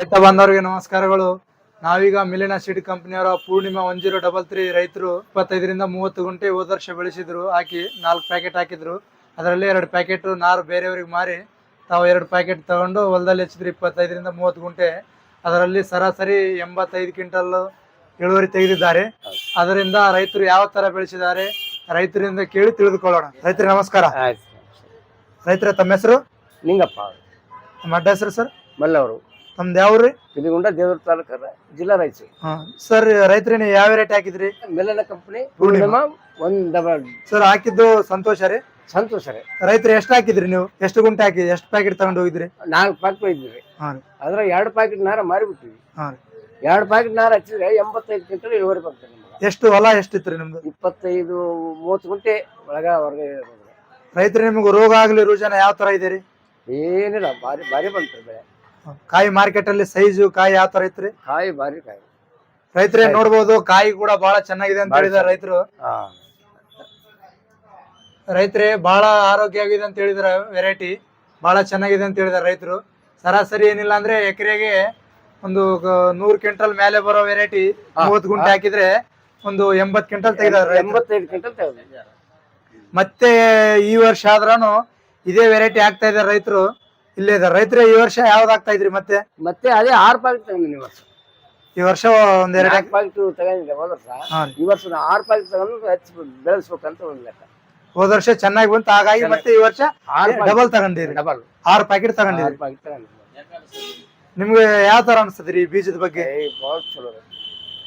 ರೈತ ಬಾಂಧವರಿಗೆ ನಮಸ್ಕಾರಗಳು. ನಾವೀಗ ಮಿಲಿನ seed ಕಂಪನಿಯವರ Purnima one zero double three ರೈತರು ಇಪ್ಪತ್ತೈದರಿಂದ ಮೂವತ್ತು ಗುಂಟೆ ಹೋದ ವರ್ಷ ಬೆಳೆಸಿದ್ರು. ಹಾಕಿ ನಾಲ್ಕು ಪ್ಯಾಕೆಟ್ ಹಾಕಿದ್ರು. ಅದರಲ್ಲಿ ಎರಡು ಪ್ಯಾಕೆಟ್ ನಾರು ಬೇರೆಯವ್ರಿಗೆ ಮಾರಿ ತಾವು ಎರಡು ಪ್ಯಾಕೆಟ್ ತಗೊಂಡು ಹೊಲದಲ್ಲಿ ಹೆಚ್ಚಿದ್ರು ಇಪ್ಪತ್ತೈದರಿಂದ ಮೂವತ್ತು ಗುಂಟೆ. ಅದರಲ್ಲಿ ಸರಾಸರಿ ಎಂಬತ್ತೈದು ಕ್ವಿಂಟಲ್ ಇಳುವರಿ ತೆಗೆದಿದ್ದಾರೆ. ಅದರಿಂದ ರೈತರು ಯಾವ ತರ ಬೆಳೆಸಿದ್ದಾರೆ ರೈತರಿಂದ ಕೇಳಿ ತಿಳಿದುಕೊಳ್ಳೋಣ. ರೈತರ ನಮಸ್ಕಾರ. ರೈತರ ತಮ್ಮ ಹೆಸರು? ನಿಂಗಪ್ಪ. ನಮ್ಮ ಅಡ್ಡ ಹೆಸರು ಸರ್? ಮಲ್ಲವರು. ತಮ್ದು ಯಾವ್ರಿ ಕಿಲಿಗುಂಡ ದೇವರ ತಾಲೂಕರ ಜಿಲ್ಲಾ ರಾಯಚೂರು. ಸರ್ ರೈತರು ನೀವು ಯಾವ ರೇಟ್ ಹಾಕಿದ್ರಿ? ಮೆಲ್ಲನ ಕಂಪನಿ ಪೂರ್ಣಿಮಾ. ಡಬಲ್. ಸರ್ ಹಾಕಿದ್ದು ಸಂತೋಷ ರೀ? ಸಂತೋಷ ರೀ. ರೈತರು ಎಷ್ಟು ಹಾಕಿದ್ರಿ ನೀವು? ಎಷ್ಟು ಗುಂಟೆ ಹಾಕಿದ್ರಿ ಎಷ್ಟು ಪ್ಯಾಕೆಟ್ ತಗೊಂಡು ಹೋಗಿದ್ರಿ? ನಾಲ್ಕು ಪ್ಯಾಕೆಟ್ ಇದ್ವಿ ಹಾ ರೀ. ಅದ್ರ ಎರಡು ಪ್ಯಾಕೆಟ್ ನಾರ ಮಾರಿಬಿಟ್ಟಿವಿ ಹಾ ರೀ. ಎರಡು ಪ್ಯಾಕೆಟ್ ನಾರ ಹಚ್ಚಿದ್ರೆ ಎಂಬತ್ತೈದು ಕ್ವಿಂಟಲ್ ಇಳುವರಿ ಬರ್ತದೆ ನಮ್ಗೆ. ಎಷ್ಟು ಹೊಲ ಎಷ್ಟಿತ್ತು ರೀ ನಿಮ್ದು? ಇಪ್ಪತ್ತೈದು ಮೂವತ್ತು ಗುಂಟೆ ಒಳಗ ಹೊರಗೆ. ರೈತರು ನಿಮ್ಗೆ ರೋಗ ಆಗ್ಲಿ ರುಜನ ಯಾವ ತರ ಇದೆ ರೀ? ಏನಿಲ್ಲ ಭಾರಿ ಭಾರಿ ಬಂತು ಬೆಳೆ. ಕಾಯಿ ಮಾರ್ಕೆಟ್ ಅಲ್ಲಿ ಸೈಜು ಕಾಯಿ ಯಾವ ತರ ಐತ್ರಿ? ಕಾಯಿ ಬಾರಿ ಕಾಯಿ. ರೈತರೇ ನೋಡ್ಬೋದು ಕಾಯಿ ಕೂಡ ಬಹಳ ಚೆನ್ನಾಗಿದೆ ಅಂತ ಹೇಳಿದ ಹೇಳಿದಾರೆ ರೈತರು. ಹಾ. ರೈತರೇ ಬಹಳ ಆರೋಗ್ಯ ಆಗಿದೆ ಅಂತ ಹೇಳಿದ್ರ ವೆರೈಟಿ ಬಹಳ ಚೆನ್ನಾಗಿದೆ ಅಂತ ಹೇಳಿದಾರೆ ರೈತರು. ಸರಾಸರಿ ಏನಿಲ್ಲ ಅಂದ್ರೆ ಎಕರೆಗೆ ಒಂದು ಗ- ನೂರು ಕ್ವಿಂಟಲ್ ಮೇಲೆ ಬರೋ ವೆರೈಟಿ ಮೂವತ್ ಮೂವತ್ತು ಗುಂಟೆ ಹಾಕಿದ್ರೆ ಒಂದು ಎಂಬತ್ ಕ್ವಿಂಟಲ್ ತೆಗೆದಾರೆ ಎಂಬತ್ತೈದು ಕ್ವಿಂಟಲ್ ತೆಗೆದು ಮತ್ತೆ ಈ ವರ್ಷ ಆದ್ರೂ ಇದೇ ವೆರೈಟಿ ಆಗ್ತಾ ಇದಾರೆ ರೈತರು. ಇಲ್ಲೇ ಇದೆ ರೈತರ ಈ ವರ್ಷ ಯಾವ್ದಾಗ್ತಾ ಇದ್ರಿ ಮತ್ತೆ? ಮತ್ತೆ ಅದೇ ಆರ್ ಪ್ಯಾಕೆಟ್ ತಗೊಂಡಿನಿ ಈ ವರ್ಷ. ಈ ವರ್ಷ ಒಂದ್ ಎರಡು ನಾಲ್ಕು ಪ್ಯಾಕೆಟ್ ತಗೊಂಡಿದ್ದೆ ಹೋದ ವರ್ಷ. ಹಾ ರೀ. ಈ ವರ್ಷ ನಾ ಆರು ಪ್ಯಾಕೆಟ್ ತಗೊಂಡು ಹೆಚ್ಚು ಬೆಳೆಸ್ಬೇಕಂತ ಒಂದು ಲೆಕ್ಕ. ಹೋದ ವರ್ಷ ಚೆನ್ನಾಗಿ ಬಂತು. ಹಾಗಾಗಿ ಮತ್ತೆ ಈ ವರ್ಷ ಆರು ಡಬಲ್ ತಗೊಂಡಿರಿ ಡಬಲ್. ಆರು ಪ್ಯಾಕೆಟ್ ತಗೊಂಡಿದ್ರಿ ತಗೊಂಡಿರಿ ಪ್ಯಾಕೆಟ್ ತಗೊಂಡಿದ್ದೆ ನಿಮ್ಗೆ ಯಾವ ತರ ಅನ್ಸ್ತದ್ರಿ ಈ ಬೀಜದ ಬಗ್ಗೆ? ಭಾಳ ಚಲೋ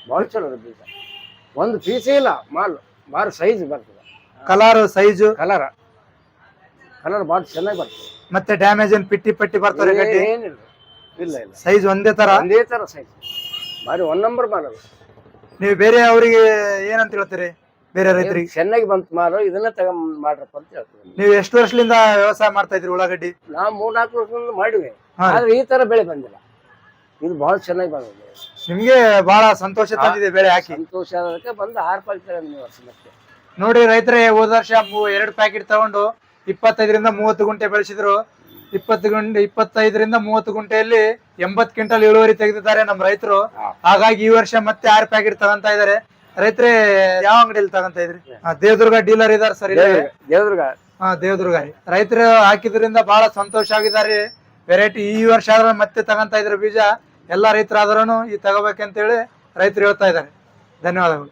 ಭಾಳ ಚಲೋ ಬೀಜ. ಒಂದು ಪೀಸೇ ಇಲ್ಲ ಮಾಲ್ ಬಾರ ಸೈಜ್ ಬರ್ತದೆ. Colour size colour. ಕಲರ್ ಭಾಳ ಚೆನ್ನಾಗಿ ಬರ್ತದೆ. ಮತ್ತೆ ಡ್ಯಾಮೇಜ್ ಏನ್ ಪಿಟ್ಟಿ ಪಟ್ಟಿ ಬರ್ತಾರೆ ಗಡ್ಡಿ? ಏನಿಲ್ಲ. ಇಲ್ಲ ಇಲ್ಲ. ಸೈಜ್ ಒಂದೇ ತರ? ಒಂದೇ ತರ ಸೈಜ್ ಬಾರಿ ಒನ್ ನಂಬರ್ ಮಾಡಲ್ಲ ನೀವು ಬೇರೆ ಅವರಿಗೆ ಏನಂತ ಹೇಳ್ತೀರಿ? ಬೇರೆ ರೈತರಿಗೆ? ಚೆನ್ನಾಗಿ ಬಂತು ಮಾಲು ಇದನ್ನ ತಗೊಂಡ್ ಮಾಡ್ರಪ್ಪ ಅಂತ ಹೇಳ್ತೀವಿ ನೀವು ಎಷ್ಟು ವರ್ಷದಿಂದ ವ್ಯವಸಾಯ ಮಾಡ್ತಾ ಇದ್ರಿ ಉಳ್ಳಾಗಡ್ಡಿ? ನಾವು ಮೂರ್ನಾಲ್ಕು ವರ್ಷದಿಂದ ಮಾಡಿವಿ. ಹಾ. ಆದ್ರೆ ಈ ತರ ಬೆಳೆ ಬಂದಿಲ್ಲ. ಇದು ಬಹಳ ಚೆನ್ನಾಗಿ ಬಂದಿದೆ. ನಿಮ್ಗೆ ಬಹಳ ಸಂತೋಷ ತಂದಿದೆ ಬೆಳೆ ಹಾಕಿ. ಸಂತೋಷ ಆದಕ್ಕೆ ಬಂದು ಆರು ತಗೊಂಡು ವರ್ಷ ಮತ್ತೆ. ನೋಡಿ ರೈತರೇ ಹೋದ ವರ್ಷ ಮೂ- ಎರಡು ಪ್ಯಾಕೆಟ್ ತಗೊಂಡು ಇಪ್ಪತ್ತೈದರಿಂದ ಮೂವತ್ತು ಗುಂಟೆ ಬೆಳೆಸಿದ್ರು. ಇಪ್ಪತ್ತು ಗುಂಟೆ ಇಪ್ಪತ್ತೈದರಿಂದ ಮೂವತ್ತು ಗುಂಟೆಯಲ್ಲಿ ಎಂಬತ್ ಕ್ವಿಂಟಲ್ ಇಳುವರಿ ತೆಗೆದಿದ್ದಾರೆ ನಮ್ಮ ರೈತರು. ಹಾಗಾಗಿ ಈ ವರ್ಷ ಮತ್ತೆ ಆರು ಪ್ಯಾಕೆಟ್ ತಗೊಂತ ಇದಾರೆ. ರೈತರೇ ಯಾವ ಅಂಗಡಿಯಲ್ಲಿ ತಗೊಂತ ಇದ್ರಿ? ದೇವದುರ್ಗ ಡೀಲರ್ ಇದಾರೆ ಸರ್ ದೇವದುರ್ಗ ಹಾ ದೇವದುರ್ಗ ರೈತರು ಹಾಕಿದ್ರಿಂದ ಬಹಳ ಸಂತೋಷ ಆಗಿದ್ದಾರೆ. ವೆರೈಟಿ ಈ ವರ್ಷ ಆದ್ರೆ ಮತ್ತೆ ತಗೊಂತ ಇದ್ರ ಬೀಜ. ಎಲ್ಲಾ ರೈತರಾದ್ರೂ ಈ ತಗೋಬೇಕಂತೇಳಿ ರೈತರು ಹೇಳ್ತಾ ಇದ್ದಾರೆ. ಧನ್ಯವಾದಗಳು.